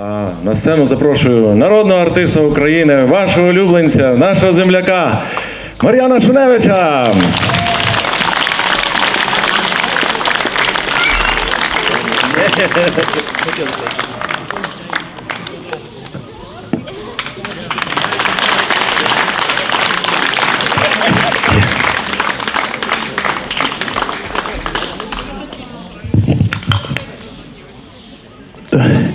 На сцену запрошую народного артиста України, вашого улюбленця, нашого земляка Мар'яна Шуневича.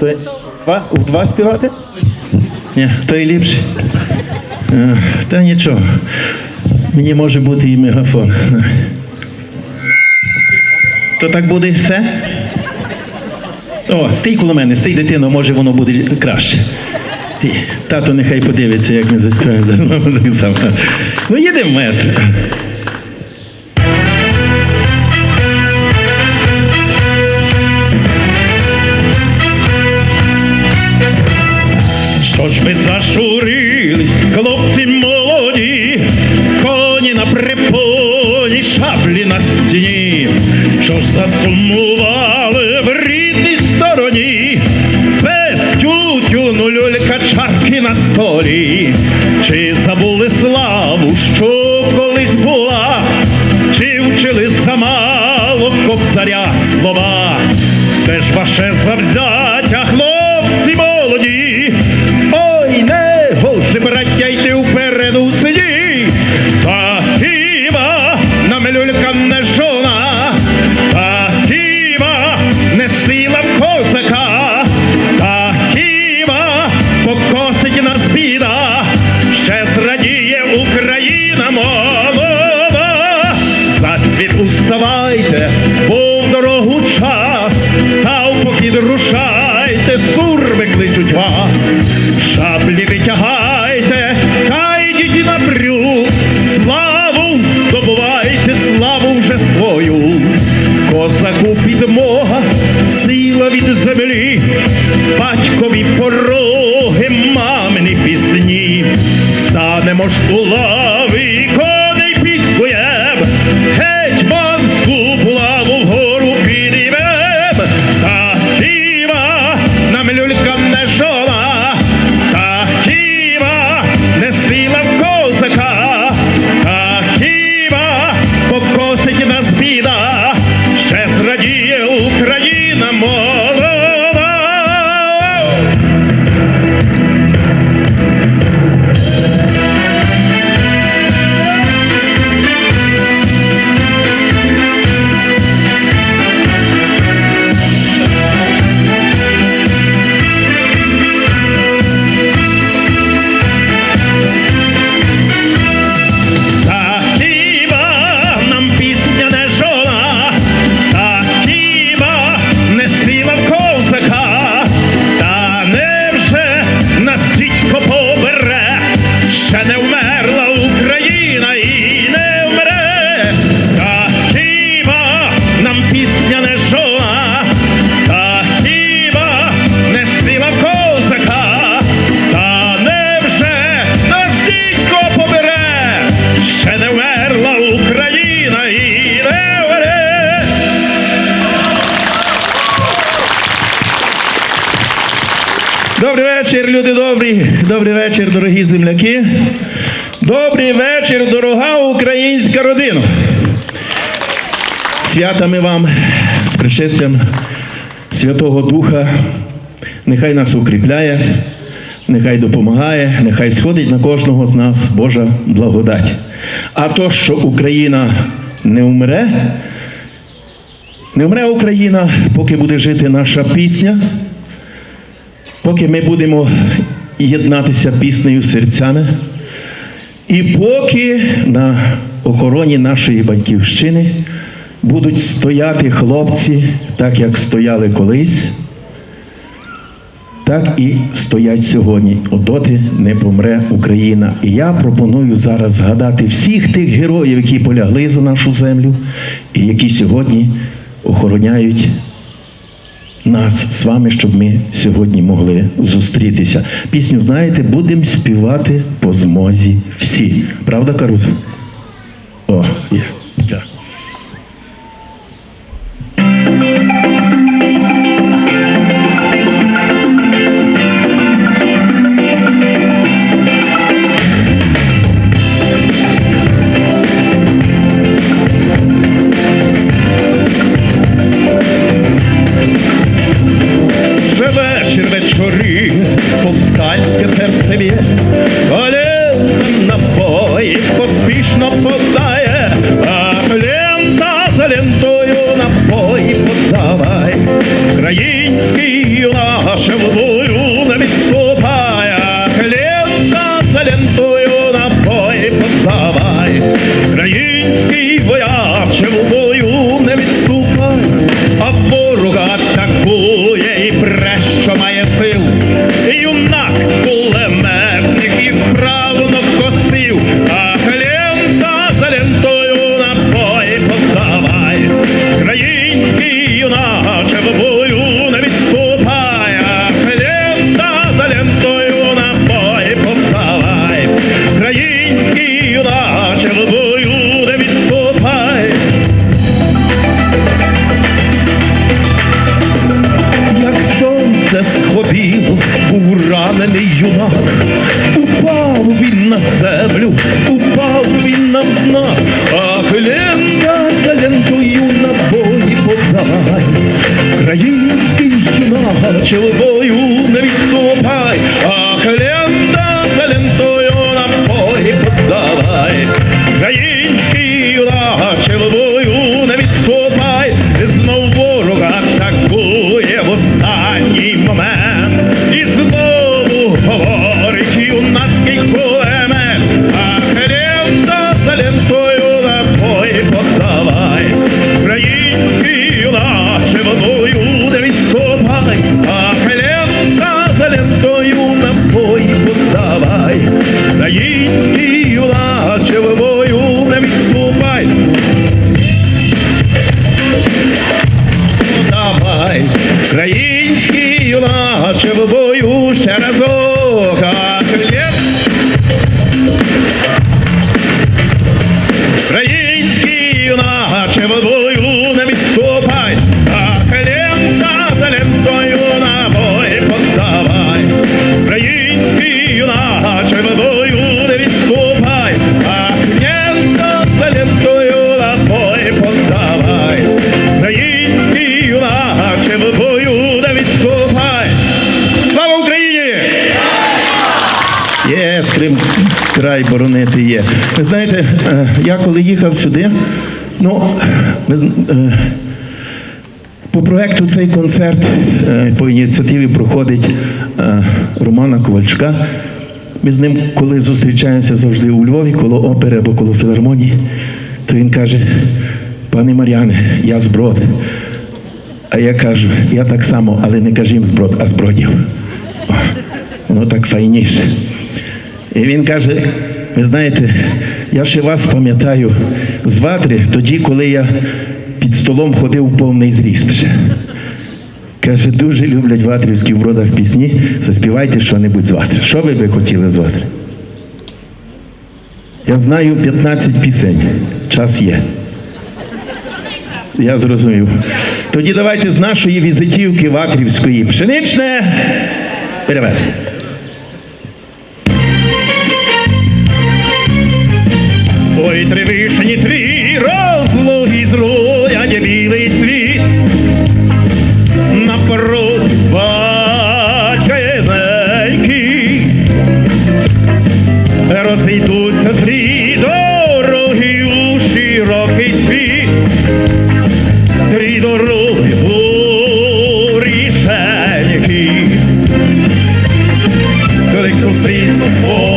То два, в два співати? Ні, то і ліпше. Е, Та нічого. Мені може бути і мегафон. То так буде все? О, стій коло мене, стій дитино, може воно буде краще. Стій. Тато нехай подивиться, як ми заспіваємо. Ну, їдемо, маестро. Засумували в рідній стороні, без тютюну люлька чарки на столі, чи забули славу, що колись була, чи вчили замало кобзаря слова, де ж ваше завзяття, хлопці молоді, ой, не гоже, браття, йти вперед у селі, та хіба нам люлька не козаку підмога, сила від землі, батькові пороги, мамині пісні, станемо ж у лави, дорогі земляки. Добрий вечір, дорога українська родина. Святами вам з пришестям Святого Духа. Нехай нас укріпляє, нехай допомагає, нехай сходить на кожного з нас Божа благодать. А то, що Україна не вмре, не вмре Україна, поки буде жити наша пісня, поки ми будемо єднатися піснею серцями, і поки на охороні нашої батьківщини будуть стояти хлопці, так як стояли колись, так і стоять сьогодні. Одоти не помре Україна. І я пропоную зараз згадати всіх тих героїв, які полягли за нашу землю, і які сьогодні охороняють нас з вами, щоб ми сьогодні могли зустрітися. Пісню знаєте, будемо співати по змозі всі. Правда, Карузо? О, є. Подавай. Ви знаєте, е, я коли їхав сюди, ну, е, по проекту цей концерт е, по ініціативі проходить Романа Ковальчука. Ми з ним, коли зустрічаємося завжди у Львові, коло опери або коло філармонії, то він каже: пане Мар'яне, я зброд. А я кажу, я так само, але не кажім зброд, а збродів. О, Воно так файніше. І він каже: ви знаєте, я ще вас пам'ятаю з ватри, тоді, коли я під столом ходив повний зріст. Каже, дуже люблять ватрівські в бродах пісні. Заспівайте що-небудь з ватри. Що ви би хотіли з ватри? Я знаю 15 пісень. Час є. Я зрозумів. Тоді давайте з нашої візитівки Ватрівської пшеничне перевезти. Три вишні твій розлуги зруяні білий цвіт на порозі батьківненький розійдуться дві дороги у широкий світ, три дороги у рішеньки, кликну свій соборно.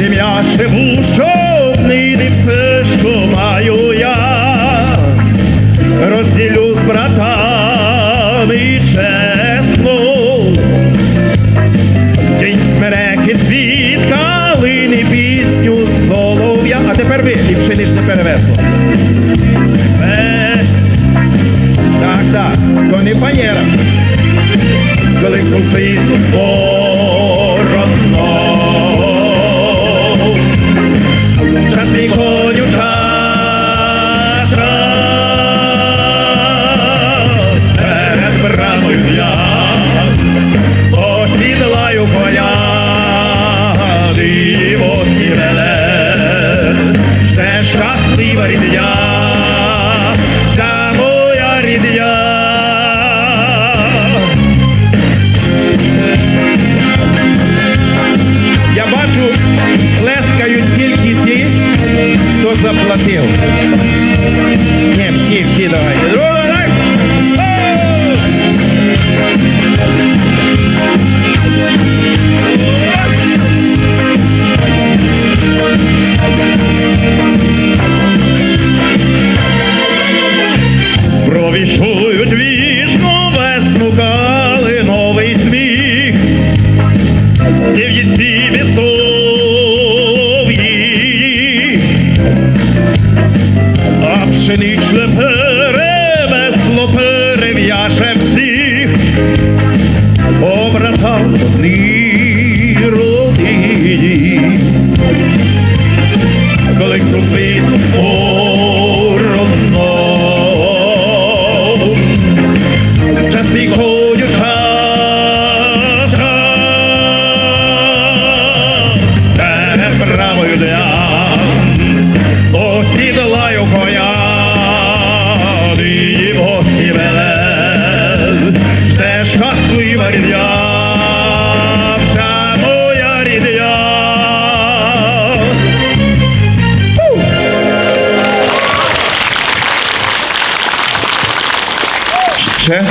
Чим я живу, щоб нині все, що маю я, розділю з братами чесно. День смереки цвіт, калини, пісню солов'я. А тепер ви, і пшеничне перевесло. Так, так, то не фанера. Коли куси Ні, всі, всі давайте. Перев'яже всіх, по братам Ще?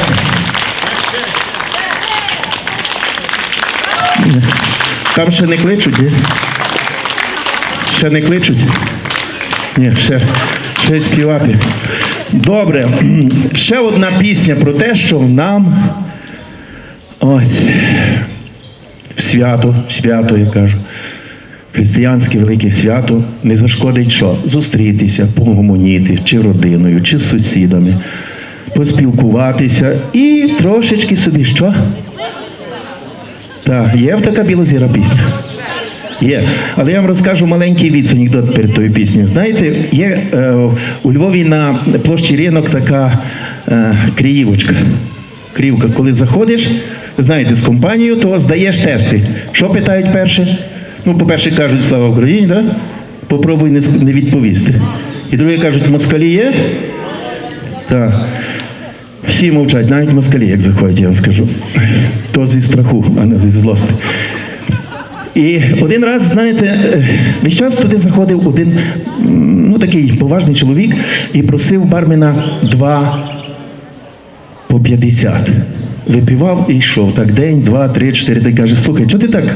Там ще не кличуть, ні? Ще не кличуть? Ні, ще, ще співати. Добре. Ще одна пісня про те, що нам ось свято, свято, я кажу. Християнське велике свято не зашкодить що? Зустрітися, погомоніти, чи родиною, чи з сусідами, поспілкуватися і трошечки собі що? Так, є в така білозіра пісня? Є. Але я вам розкажу маленький віць анекдот перед тою піснею. Знаєте, є е, у Львові на площі ринок така е, криївочка. Крівка, коли заходиш, знаєте, з компанією, то здаєш тести. Що питають перше? Ну, по-перше, кажуть, слава Україні, да? попробуй не, відповісти. І друге кажуть, москалі є? Так. Всі мовчать, навіть москалі, як заходять, я вам скажу. То зі страху, а не зі злости. І один раз, знаєте, весь час туди заходив один ну, такий поважний чоловік і просив бармена два по 50. Випивав і йшов. Так день, два, три, чотири. Й каже, слухай, чого ти так?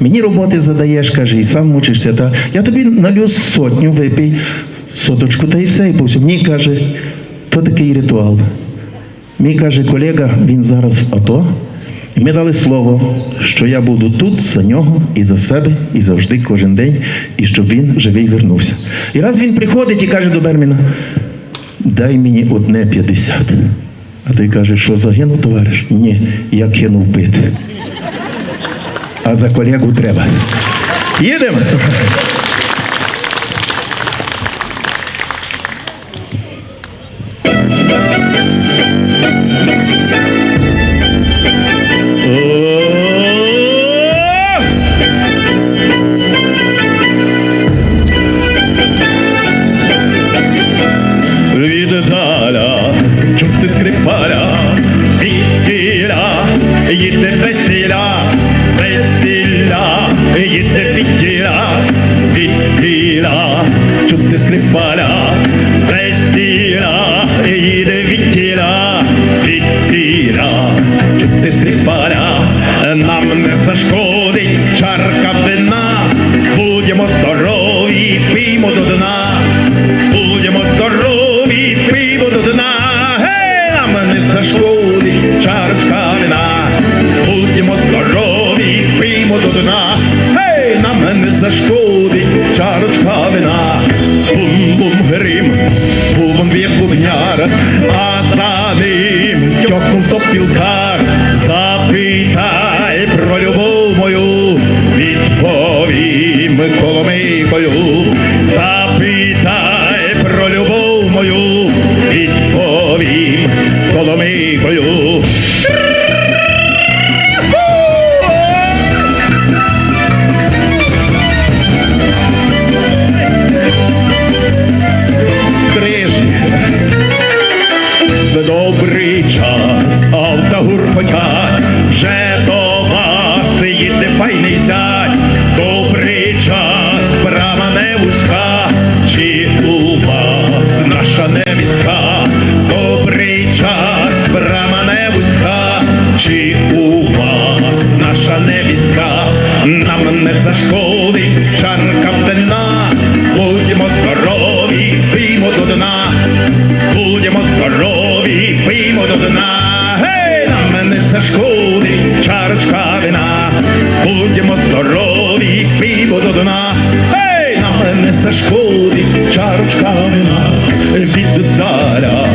Мені роботи задаєш, каже, і сам мучишся. Та я тобі налю сотню, випий, соточку, та і все, і по всьому. Ні, каже, то такий ритуал. Мій каже колега, він зараз в АТО. Ми дали слово, що я буду тут за нього і за себе, і завжди кожен день, і щоб він живий вернувся. І раз він приходить і каже до Берміна: дай мені одне 50. А той каже, що загинув, товариш? Ні, я кинув пити. А за колегу треба. Їдемо. Віддаля, відділя, чути скрипаля, Uh, Elisa. будьмо здорові, пиво до дна, Ей! нам не зашкодить чарочка вина від здаля.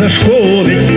essas cores.